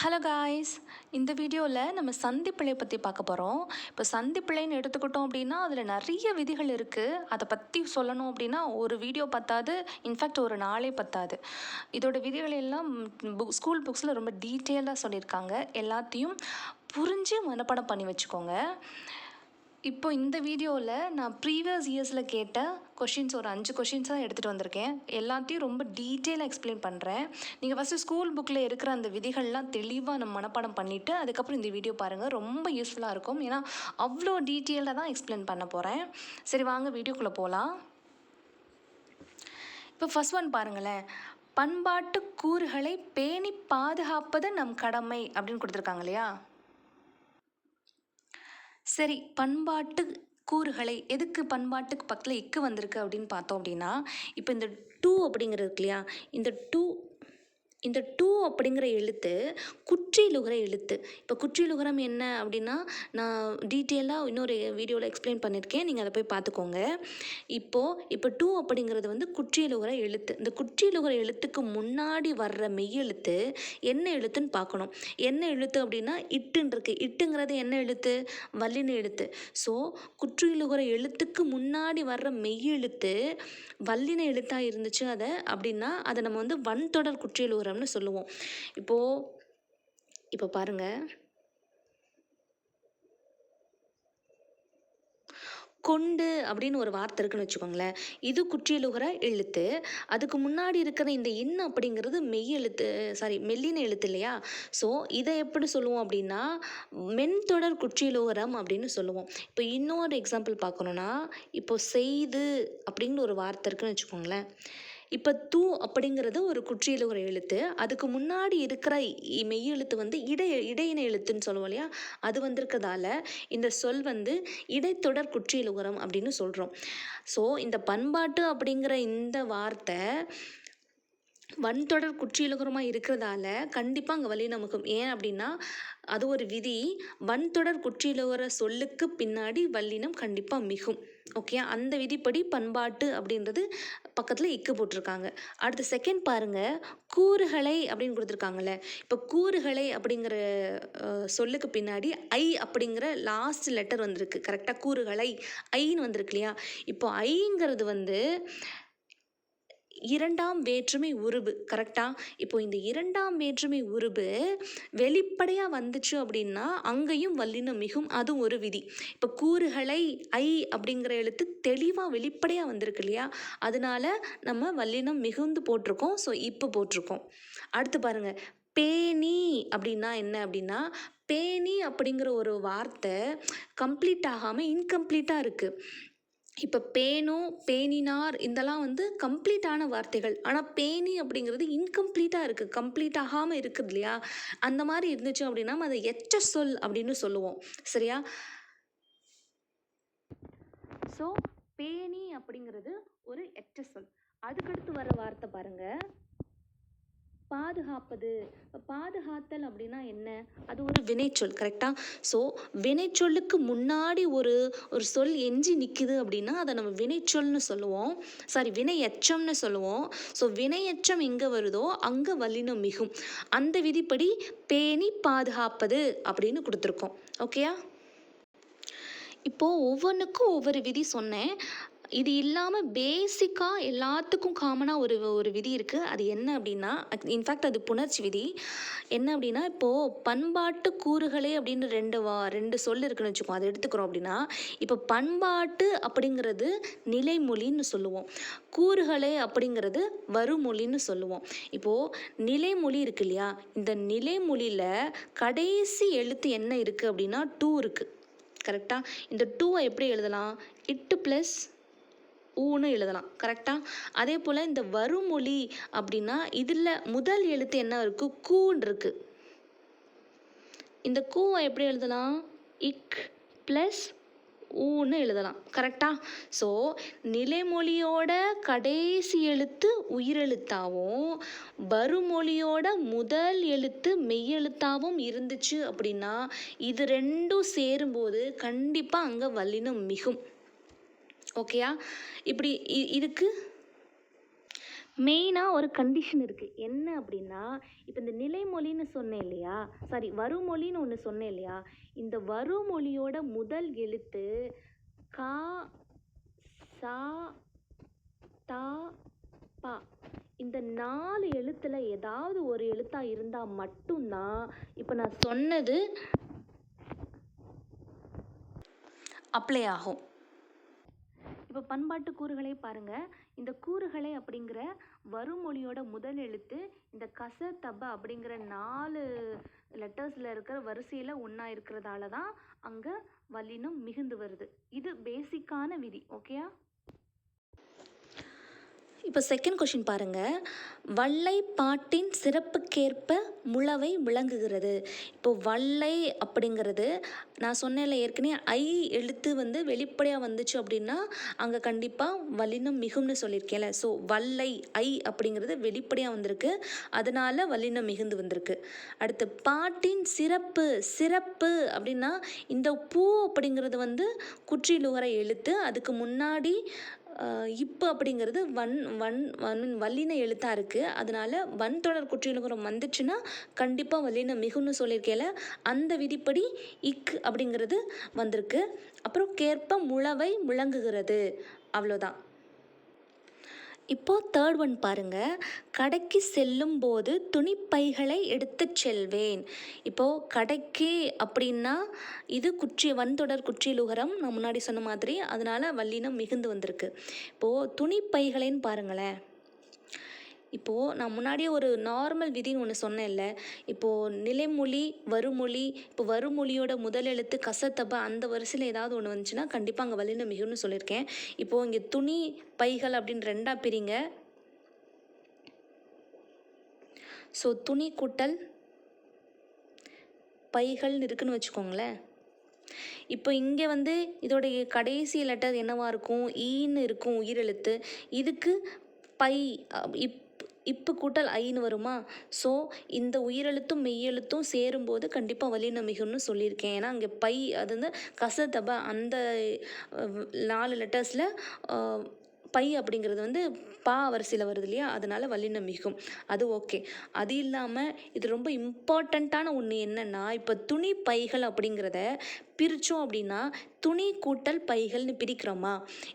Hello guys இந்த வீடியோவில் நம்ம சந்திப்பிள்ளையை பற்றி பார்க்க போகிறோம் இப்போ சந்திப்பிள்ளைன்னு எடுத்துக்கிட்டோம் அப்படின்னா அதில் நிறைய விதிகள் இருக்குது அதை பற்றி சொல்லணும் அப்படின்னா ஒரு வீடியோ பத்தாது. இன்ஃபேக்ட் ஒரு நாளே பத்தாது. இதோட விதிகள் எல்லாம் புக் ஸ்கூல் புக்ஸில் ரொம்ப டீட்டெயிலாக சொல்லியிருக்காங்க. எல்லாத்தையும் புரிஞ்சு மனப்பாடம் பண்ணி வச்சுக்கோங்க. இப்போ இந்த வீடியோவில் நான் ப்ரீவியஸ் இயர்ஸில் கேட்ட கொஷின்ஸ் ஒரு அஞ்சு கொஷின்ஸ் தான் எடுத்துகிட்டு வந்திருக்கேன். எல்லாத்தையும் ரொம்ப டீட்டெயிலாக எக்ஸ்பிளைன் பண்ணுறேன் நீங்கள் ஃபஸ்ட்டு ஸ்கூல் புக்கில் இருக்கிற அந்த விதிகள்லாம் தெளிவாக நம்ம மனப்பாடம் பண்ணிவிட்டு அதுக்கப்புறம் இந்த வீடியோ பாருங்கள் ரொம்ப யூஸ்ஃபுல்லாக இருக்கும். ஏன்னா அவ்வளோ டீட்டெயிலாக தான் எக்ஸ்பிளைன் பண்ண போகிறேன் சரி வாங்க வீடியோக்குள்ளே போகலாம் இப்போ ஃபர்ஸ்ட் ஒன் பாருங்களேன். பண்பாட்டு கூறுகளை பேணி பாதுகாப்பது நம் கடமை அப்படின்னு கொடுத்துருக்காங்க இல்லையா? சரி பண்பாட்டு கூறுகளை எதுக்கு பண்பாட்டுக்கு பக்கத்தில் இக்கு வந்திருக்கு அப்படின்னு பார்த்தோம் அப்படின்னா இப்போ இந்த டூ அப்படிங்கிறது இருக்கு இல்லையா இந்த டூ இந்த டூ அப்படிங்கிற எழுத்து குற்றிலுகிற எழுத்து. இப்போ குற்றிலுகரம் என்ன அப்படின்னா நான் டீட்டெயிலாக இன்னொரு வீடியோவில் எக்ஸ்பிளைன் பண்ணியிருக்கேன் நீங்கள் அதை போய் பார்த்துக்கோங்க. இப்போது இப்போ டூ அப்படிங்கிறது வந்து குற்றியலுகிற எழுத்து. இந்த குற்றியலுகிற எழுத்துக்கு முன்னாடி வர்ற மெய்யெழுத்து என்ன எழுத்துன்னு பார்க்கணும். என்ன எழுத்து அப்படின்னா இட்டுன்னு இருக்கு இட்டுங்கிறது என்ன எழுத்து? வல்லின எழுத்து. ஸோ குற்றியலுகிற எழுத்துக்கு முன்னாடி வர்ற மெய்யெழுத்து வல்லின எழுத்தாக இருந்துச்சு. அதை அப்படின்னா அதை நம்ம வந்து வன்தொடர் குற்றியலுகரம்னு சொல்லுவோம். இப்போது இப்போ பாருங்க. கொண்டு அப்படின்னு ஒரு வார்த்தை இருக்குன்னு வச்சுக்கோங்களேன். இது குற்றியலுகிற எழுத்து. அதுக்கு முன்னாடி இருக்கிற இந்த இன் அப்படிங்கிறது மெய் எழுத்து சாரி மெல்லின எழுத்து இல்லையா? ஸோ இதை எப்படி சொல்லுவோம் அப்படின்னா மென்தொடர் குற்றியலுகரம் அப்படின்னு சொல்லுவோம். இப்போ இன்னொரு எக்ஸாம்பிள் பார்க்கணுன்னா இப்போ செய்து அப்படின்னு ஒரு வார்த்தை இருக்குன்னு வச்சுக்கோங்களேன். இப்போ தூ அப்படிங்கிறது ஒரு குற்றியலுகிற எழுத்து. அதுக்கு முன்னாடி இருக்கிற இ- மெய் எழுத்து வந்து இடை இடையின எழுத்துன்னு சொல்லுவோம் இல்லையா? அது வந்திருக்கிறதால இந்த சொல் வந்து இடைத்தொடர் குற்றியலுகரம் அப்படின்னு சொல்கிறோம் ஸோ இந்த பண்பாட்டு அப்படிங்கிற இந்த வார்த்தை வன்தொடர் குற்றியலுகரமாக இருக்கிறதால கண்டிப்பாக அங்கே வலி நமக்கும். ஏன் அப்படின்னா அது ஒரு விதி. வன்தொடர் குற்றியலுகர சொல்லுக்கு பின்னாடி வல்லினம் கண்டிப்பாக மிகும். ஓகே? அந்த விதிப்படி பண்பாட்டு அப்படின்றது பக்கத்தில் இக்கு போட்டிருக்காங்க. அடுத்து செகண்ட் பாருங்க. கூறுகளை அப்படின்னு கொடுத்துருக்காங்கல்ல. இப்போ கூறுகளை அப்படிங்கிற சொல்லுக்கு பின்னாடி ஐ அப்படிங்கிற லாஸ்ட் லெட்டர் வந்திருக்கு. கரெக்டாக கூறுகளை. ஐன்னு வந்திருக்கு இல்லையா? இப்போ ஐங்கிறது வந்து இரண்டாம் வேற்றுமை உருபு கரெக்டாக இப்போ இந்த இரண்டாம் வேற்றுமை உருபு வெளிப்படையாக வந்துச்சு அப்படின்னா அங்கேயும் வல்லினம் மிகும் அதுவும் ஒரு விதி. இப்போ கூறுகளை ஐ அப்படிங்கிற எழுத்து தெளிவாக வெளிப்படையாக வந்திருக்கு இல்லையா? அதனால நம்ம வல்லினம் மிகுந்து போட்டிருக்கோம் ஸோ இப்போ போட்டிருக்கோம். அடுத்து பாருங்க. பேணி அப்படின்னா என்ன அப்படின்னா பேணி அப்படிங்கிற ஒரு வார்த்தை கம்ப்ளீட் ஆகாமல் இன்கம்ப்ளீட்டாக இருக்குது இப்போ பேணும் பேணினார் இதெல்லாம் வந்து கம்ப்ளீட்டான வார்த்தைகள். ஆனால் பேணி அப்படிங்கிறது இன்கம்ப்ளீட்டாக இருக்குது கம்ப்ளீட் ஆகாமல் இருக்குது இல்லையா? அந்த மாதிரி இருந்துச்சு அப்படின்னா அதை எச்ச சொல் அப்படின்னு சொல்லுவோம். சரியா? ஸோ பேணி அப்படிங்கிறது ஒரு எச்ச சொல். அதுக்கடுத்து வர வார்த்தை பாருங்கள் பாதுகாப்பது. பாதுகாத்தல் அப்படின்னா என்ன? அது ஒரு வினைச்சொல் கரெக்டாக ஸோ வினைச்சொல்லுக்கு முன்னாடி ஒரு ஒரு சொல் எஞ்சி நிற்குது அப்படின்னா அதை நம்ம வினைச்சொல்னு சொல்லுவோம். சாரி வினை எச்சம்னு சொல்லுவோம். ஸோ வினையச்சம் எங்கே வருதோ அங்கே வல்லினம் மிகும். அந்த விதிப்படி பேணி பாதுகாப்பது அப்படின்னு கொடுத்துருக்கோம். ஓகேயா இப்போது ஒவ்வொன்றுக்கும் ஒவ்வொரு விதி சொன்னேன். இது இல்லாமல் பேசிக்காக எல்லாத்துக்கும் காமனாக ஒரு ஒரு விதி இருக்குது அது என்ன அப்படின்னா இன்ஃபேக்ட் அது புணர்ச்சி விதி. என்ன அப்படின்னா இப்போது பண்பாட்டு கூறுகளே அப்படின்னு ரெண்டு வா ரெண்டு சொல் இருக்குன்னு வச்சுக்கோம் அதை எடுத்துக்கிறோம் அப்படின்னா இப்போ பண்பாட்டு அப்படிங்கிறது நிலைமொழின்னு சொல்லுவோம். கூறுகளே அப்படிங்கிறது வருமொழின்னு சொல்லுவோம். இப்போது நிலைமொழி இருக்கு இல்லையா? இந்த நிலைமொழியில் கடைசி எழுத்து என்ன இருக்குது அப்படின்னா டூ இருக்குது கரெக்டாக இந்த டூவை எப்படி எழுதலாம்? இட்டு ப்ளஸ் ஊன்னு எழுதலாம் கரெக்டாக அதே போல் இந்த வருமொழி அப்படின்னா இதில் முதல் எழுத்து என்ன இருக்குது கூன்னு இந்த கூவை எப்படி எழுதலாம்? இக் ப்ளஸ் ஊன்னு எழுதலாம் கரெக்டாக ஸோ நிலைமொழியோட கடைசி எழுத்து உயிரெழுத்தாகவும் வருமொழியோட முதல் எழுத்து மெய்யெழுத்தாகவும் இருந்துச்சு அப்படின்னா இது ரெண்டும் சேரும்போது கண்டிப்பாக அங்கே வல்லினம் மிகும். ஓகேயா இப்படி இதுக்கு மெயினாக ஒரு கண்டிஷன் இருக்குது என்ன அப்படின்னா இப்போ இந்த நிலைமொழின்னு சொன்னேன் இல்லையா? சாரி வருமொழின்னு ஒன்று சொன்னேன் இல்லையா? இந்த வருமொழியோட முதல் எழுத்து கா சா தா பா. இந்த நாலு எழுத்தில் ஏதாவது ஒரு எழுத்தாக இருந்தால் மட்டும்தான் இப்போ நான் சொன்னது அப்ளை ஆகும். இப்போ பண்பாட்டு கூறுகளை பாருங்க. இந்த கூறுகளை அப்படிங்கிற வருமொழியோட முதல் எழுத்து இந்த கச தப அப்படிங்கிற நாலு லெட்டர்ஸில் இருக்கிற வரிசையில் ஒன்றா இருக்கிறதால தான் அங்கே வல்லினம் மிகுந்து வருது. இது பேசிக்கான விதி ஓகேயா இப்போ செகண்ட் கொஷின் பாருங்க. வள்ளை பாட்டின் சிறப்புக்கேற்ப முழவை விளங்குகிறது. இப்போ வள்ளை அப்படிங்கிறது நான் சொன்னேன்ல ஏற்கனவே ஐ எழுத்து வந்து வெளிப்படையாக வந்துச்சு அப்படின்னா அங்கே கண்டிப்பாக வல்லினம் மிகும்னு சொல்லியிருக்கேன்ல. ஸோ வல்லை ஐ அப்படிங்கிறது வெளிப்படையாக வந்திருக்கு. அதனால வல்லினம் மிகுந்து வந்திருக்கு. அடுத்து பாட்டின் சிறப்பு சிறப்பு அப்படின்னா இந்த பூ அப்படிங்கிறது வந்து குற்றிலுகர எழுத்து. அதுக்கு முன்னாடி இப்பு அப்படிங்கிறது வன் வன் வன் வல்லின எழுத்தாக இருக்குது அதனால் வன் தொடர் குற்றியலுகரம் வந்துச்சுன்னா கண்டிப்பாக வல்லின மிகுன்னு சொல்லியிருக்கேல அந்த விதிப்படி இக் அப்படிங்கிறது வந்திருக்கு. அப்புறம் கேற்ப முழவை முழங்குகிறது. அவ்வளோதான் இப்போது தேர்ட் ஒன் பாருங்கள் கடைக்கு செல்லும் போது துணிப்பைகளை எடுத்து செல்வேன். இப்போது கடைக்கு அப்படின்னா இது குற்றி வன்தொடர் குற்றியலுகரம் நான் முன்னாடி சொன்ன மாதிரி அதனால் வல்லினம் மிகுந்து வந்திருக்கு. இப்போது துணிப்பைகளைன்னு பாருங்களேன். இப்போது நான் முன்னாடியே ஒரு நார்மல் விதின்னு ஒன்று சொன்னேன்ல. இப்போது நிலைமொழி வருமொழி இப்போ வருமொழியோட முதல் எழுத்து கசத்தப்ப அந்த வரிசையில் ஏதாவது ஒன்று வந்துச்சுன்னா கண்டிப்பாக அங்கே வலின மிகுன்னு சொல்லியிருக்கேன். இப்போது இங்கே துணி பைகள் அப்படின்னு ரெண்டாக பிரிங்க. ஸோ துணி கூட்டல் பைகள்னு இருக்குன்னு வச்சுக்கோங்களேன். இப்போ இங்கே வந்து இதோடைய கடைசி லெட்டர் என்னவாக இருக்கும்? ஈன்னு இருக்கும் உயிரெழுத்து. இதுக்கு பை அப், இப் இப்பு கூட்டல் ஐன்னு வருமா? ஸோ இந்த உயிரெழுத்தும் மெய்யெழுத்தும் சேரும்போது கண்டிப்பாக வல்லின மிகுன்னு சொல்லியிருக்கேன். ஏன்னா அங்கே பை அது வந்து கசதப அந்த நாலு லெட்டர்ஸில் பை அப்படிங்கிறது வந்து பா வரிசையில் வருது இல்லையா? அதனால் வல்லின மிகும் அது ஓகே. அது இல்லாமல் இது ரொம்ப இம்பார்ட்டண்ட்டான ஒன்று என்னென்னா இப்போ துணி பைகள் அப்படிங்கிறத பிரித்தோம் அப்படின்னா துணி கூட்டல் பைகள்னு பிரிக்கிறோமா?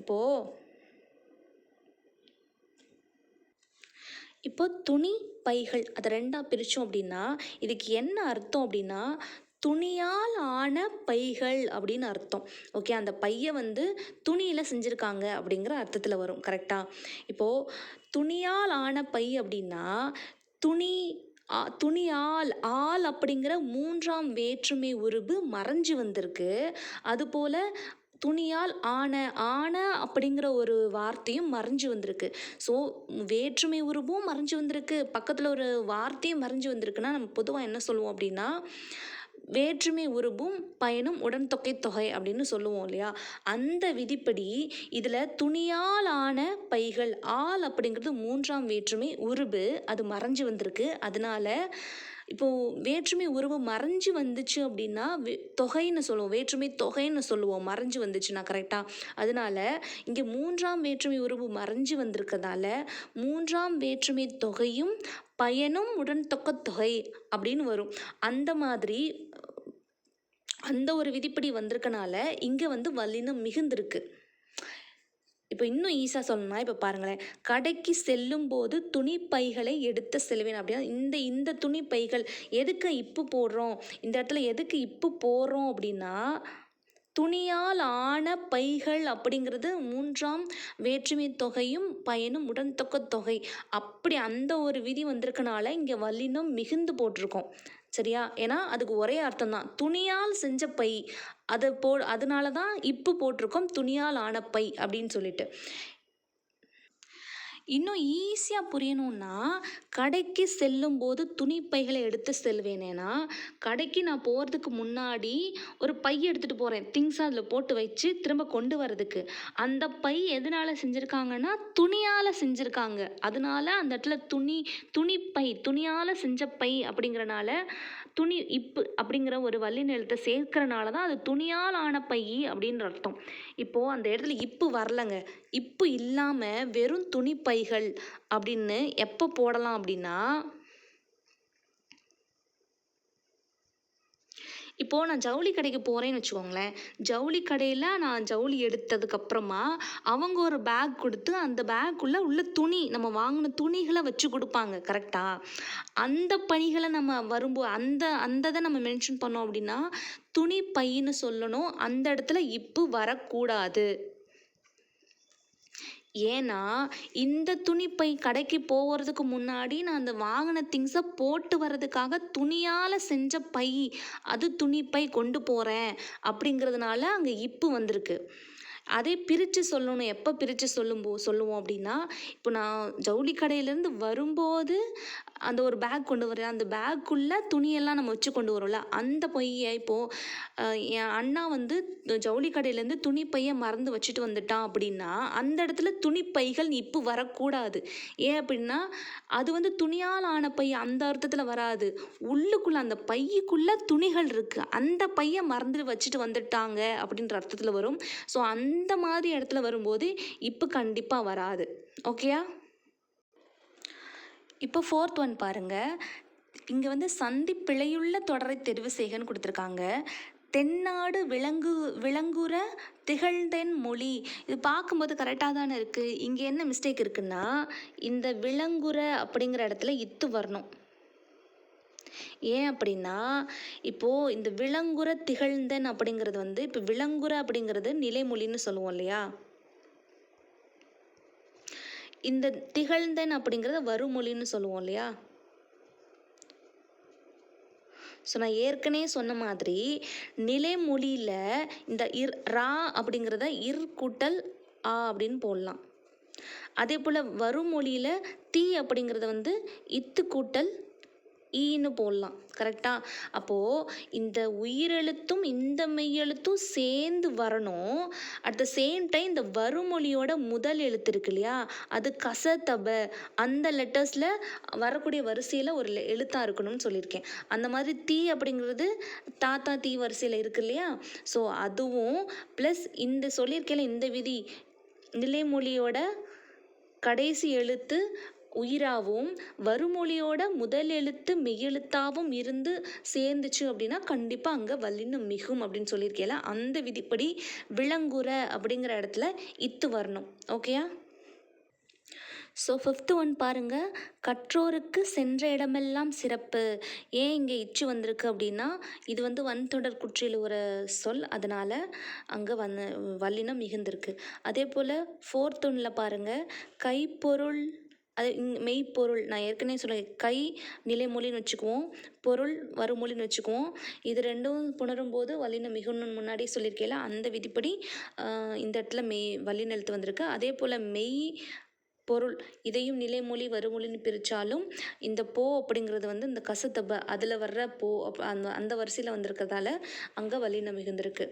இப்போது இப்போ துணி பைகள் அதை ரெண்டாக பிரித்தோம் அப்படின்னா இதுக்கு என்ன அர்த்தம் அப்படின்னா துணியால் ஆன பைகள் அப்படின்னு அர்த்தம். ஓகே அந்த பையை வந்து துணியில் செஞ்சுருக்காங்க அப்படிங்கிற அர்த்தத்தில் வரும் கரெக்டாக இப்போது துணியால் ஆன பை அப்படின்னா துணி ஆ- துணியால் ஆள் அப்படிங்கிற மூன்றாம் வேற்றுமை உருபு மறைஞ்சு வந்திருக்கு. அதுபோல் துணியால் ஆன ஆன அப்படிங்கிற ஒரு வார்த்தையும் மறைஞ்சு வந்திருக்கு. ஸோ வேற்றுமை உருவும் மறைஞ்சு வந்திருக்கு. பக்கத்தில் ஒரு வார்த்தையும் மறைஞ்சு வந்திருக்குன்னா நம்ம பொதுவாக என்ன சொல்லுவோம் அப்படின்னா வேற்றுமை உருபும் பயனும் உடன் தொகை தொகை அப்படின்னு சொல்லுவோம் இல்லையா? அந்த விதிப்படி இதில் துணியால் ஆன பைகள் ஆள் அப்படிங்கிறது மூன்றாம் வேற்றுமை உருபு அது மறைஞ்சு வந்திருக்கு. அதனால இப்போது வேற்றுமை உருவம் மறைஞ்சு வந்துச்சு அப்படின்னா வே- தொகைன்னு சொல்லுவோம். வேற்றுமை தொகைன்னு சொல்லுவோம். மறைஞ்சு வந்துச்சுன்னா கரெக்டாக அதனால் இங்கே மூன்றாம் வேற்றுமை உருவு மறைஞ்சு வந்திருக்கதால மூன்றாம் வேற்றுமை தொகையும் பயனும் உடன் தொகை அப்படின்னு வரும். அந்த மாதிரி அந்த ஒரு விதிப்படி வந்திருக்கனால இங்கே வந்து வல்லினம் மிகுந்திருக்கு. இப்போ இன்னும் ஈஸியாக சொல்லணும்னா இப்போ பாருங்களேன். கடைக்கு செல்லும் போது துணிப்பைகளை எடுத்து செல்வேன் அப்படின்னா இந்த இந்த துணிப்பைகள் எதுக்கு இப்பு போடுறோம்? இந்த இடத்துல எதுக்கு இப்பு போடுறோம் அப்படின்னா துணியால் ஆன பைகள் அப்படிங்கிறது மூன்றாம் வேற்றுமை தொகையும் பயனும் உடன்தொக்க தொகை. அப்படி அந்த ஒரு விதி வந்திருக்கனால இங்கே வல்லினம் மிகுந்து போட்டிருக்கோம். சரியா? ஏன்னா அதுக்கு ஒரே அர்த்தம் தான் துணியால் செஞ்ச பை அதை போ அதனால தான் இப்போ போட்டிருக்கோம் துணியால் ஆன பை அப்படின்னு சொல்லிட்டு. இன்னும் ஈஸியாக புரியணும்னா கடைக்கு செல்லும்போது துணிப்பைகளை எடுத்து செல்வேனேனா கடைக்கு நான் போகிறதுக்கு முன்னாடி ஒரு பை எடுத்துகிட்டு போகிறேன் திங்ஸ் அதில் போட்டு வச்சு திரும்ப கொண்டு வரதுக்கு அந்த பை எதனால் செஞ்சுருக்காங்கன்னா துணியால் செஞ்சுருக்காங்க. அதனால அந்த இடத்துல துணி துணி பை துணியால் செஞ்ச பை அப்படிங்கிறனால துணி இப்பு அப்படிங்கிற ஒரு வல்லின எழுத்தை சேர்க்கறனால தான் அது துணியால் ஆன பை அப்படின்ற அர்த்தம். இப்போது அந்த இடத்துல இப்பு வரலங்க. இப்பு இல்லாமல் வெறும் துணி துணிப்பைகள் அப்படின்னு எப்போ போடலாம் அப்படின்னா இப்போது நான் ஜவுளி கடைக்கு போகிறேன்னு வச்சுக்கோங்களேன். ஜவுளி கடையில் நான் ஜவுளி எடுத்ததுக்கப்புறமா அவங்க ஒரு பேக் கொடுத்து அந்த பேக்குள்ளே உள்ள துணி நம்ம வாங்கின துணிகளை வச்சு கொடுப்பாங்க கரெக்டாக அந்த பணிகளை நம்ம வரும்போது அந்த அந்த இதை நம்ம மென்ஷன் பண்ணோம் அப்படின்னா துணி பைன்னு சொல்லணும். அந்த இடத்துல இப்போ வரக்கூடாது. ஏன்னா இந்த துணிப்பை கடைக்கு போகிறதுக்கு முன்னாடி நான் அந்த வாங்கின திங்ஸை போட்டு வர்றதுக்காக துணியால் செஞ்ச பை அது துணிப்பை கொண்டு போகிறேன் அப்படிங்கிறதுனால அங்கே இப்பு வந்திருக்கு. அதே பிரித்து சொல்லணும். எப்போ பிரித்து சொல்லும்போ சொல்லுவோம் அப்படின்னா இப்போ நான் ஜவுளி கடையிலேருந்து வரும்போது அந்த ஒரு பேக் கொண்டு வர அந்த பேக்குள்ளே துணியெல்லாம் நம்ம வச்சு கொண்டு வரோம்ல. அந்த பையை இப்போது என் அண்ணா வந்து ஜவுளி கடையிலேருந்து துணி பையை மறந்து வச்சுட்டு வந்துட்டான் அப்படின்னா அந்த இடத்துல துணி பைகள் இப்போ வரக்கூடாது. ஏன் அப்படின்னா அது வந்து துணியால் ஆன பை அந்த அர்த்தத்தில் வராது. உள்ளுக்குள்ளே அந்த பையக்குள்ளே துணிகள் இருக்குது அந்த பையை மறந்து வச்சுட்டு வந்துட்டாங்க அப்படின்ற அர்த்தத்தில் வரும். ஸோ அந்த மாதிரி இடத்துல வரும்போது இப்போ கண்டிப்பாக வராது. ஓகேயா இப்போ ஃபோர்த் ஒன் பாருங்கள் இங்கே வந்து சந்தி பிழையுள்ள தொடரை தெரிவு செய்கன்னு கொடுத்துருக்காங்க. தென்னாடு விலங்கு விலங்குற திகழ்ந்தென் மொழி. இது பார்க்கும்போது கரெக்டாக தானே இருக்குது இங்கே என்ன மிஸ்டேக் இருக்குன்னா இந்த விலங்குற அப்படிங்கிற இடத்துல இத்து வரணும். ஏன் அப்படின்னா இப்போது இந்த விலங்குற திகழ்ந்தன் அப்படிங்கிறது வந்து இப்போ விலங்குற அப்படிங்கிறது நிலைமொழின்னு சொல்லுவோம் இல்லையா? இந்த திகழ்ந்தன் அப்படிங்கிறத வருமொழின்னு சொல்லுவோம் இல்லையா? ஸோ நான் ஏற்கனவே சொன்ன மாதிரி நிலைமொழியில் இந்த இர் ரா அப்படிங்கிறத இர் கூட்டல் ஆ அப்படின்னு போடலாம். அதே போல் வருமொழியில் தீ அப்படிங்கிறத வந்து இத்து கூட்டல் ஈன்னு போடலாம். கரெக்டாக அப்போது இந்த உயிரெழுத்தும் இந்த மெய்யெழுத்தும் சேர்ந்து வரணும். அட் த சேம் டைம் இந்த வருமொழியோட முதல் எழுத்து இருக்கு இல்லையா? அது கசத்தப. அந்த லெட்டர்ஸில் வரக்கூடிய வரிசையில் ஒரு எழுத்தாக இருக்கணும்னு சொல்லியிருக்கேன். அந்த மாதிரி தீ அப்படிங்கிறது தாத்தா தீ வரிசையில் இருக்கு இல்லையா? ஸோ அதுவும் ப்ளஸ் இந்த சொல்லியிருக்கேன் இந்த விதி நிலைமொழியோட கடைசி எழுத்து உயிராகவும் வருமொழியோட முதல் எழுத்து மெய்யெழுத்தாகவும் இருந்து சேர்ந்துச்சு அப்படின்னா கண்டிப்பாக அங்கே வல்லினம் மிகும் அப்படின்னு சொல்லியிருக்கேல. அந்த விதிப்படி விலங்குற அப்படிங்கிற இடத்துல இத்து வரணும். ஓகேயா? ஸோ ஃபிஃப்த்து ஒன் பாருங்கள் கற்றோருக்கு சென்ற இடமெல்லாம் சிறப்பு. ஏன் இங்கே இச்சு வந்திருக்கு அப்படின்னா இது வந்து வன்தொடர் குற்றில் ஒரு சொல். அதனால் அங்கே வந்து வல்லினம் மிகுந்திருக்கு. அதே போல் ஃபோர்த் ஒன்னில் பாருங்கள் கைப்பொருள் அது இங் மெய்ப்பொருள் நான் ஏற்கனவே சொல்ல கை நிலைமொழின்னு வச்சுக்குவோம். பொருள் வருமொழின்னு வச்சுக்குவோம். இது ரெண்டும் புணரும்போது வல்லினம் மிகுன்னு முன்னாடி சொல்லியிருக்கேல அந்த விதிப்படி இந்த இடத்துல மெய் வல்லின எழுத்து வந்திருக்கு. அதே போல் மெய் பொருள் இதையும் நிலைமொழி வருமொழின்னு பிரித்தாலும் இந்த போ அப்படிங்கிறது வந்து இந்த கசத்தப்ப அதில் வர்ற போ அப் அந்த அந்த வரிசையில் வந்திருக்கிறதால அங்கே வலின மிகுந்திருக்கு.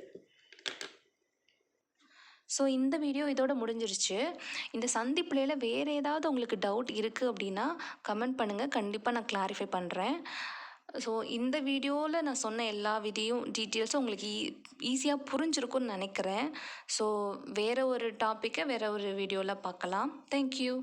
ஸோ இந்த வீடியோ இதோட முடிஞ்சிருச்சு. இந்த சந்திப்புலையில் வேறு ஏதாவது உங்களுக்கு டவுட் இருக்குது அப்படின்னா கமெண்ட் பண்ணுங்கள் கண்டிப்பாக நான் கிளாரிஃபை பண்ணுறேன் ஸோ இந்த வீடியோவில் நான் சொன்ன எல்லா விதியும் டீட்டெயில்ஸும் உங்களுக்கு e-, ஈ ஈஸியாக புரிஞ்சிருக்கும்னு நினைக்கிறேன். ஸோ வேறு ஒரு டாப்பிக்கை வேறு ஒரு வீடியோவில் பார்க்கலாம். தேங்க்யூ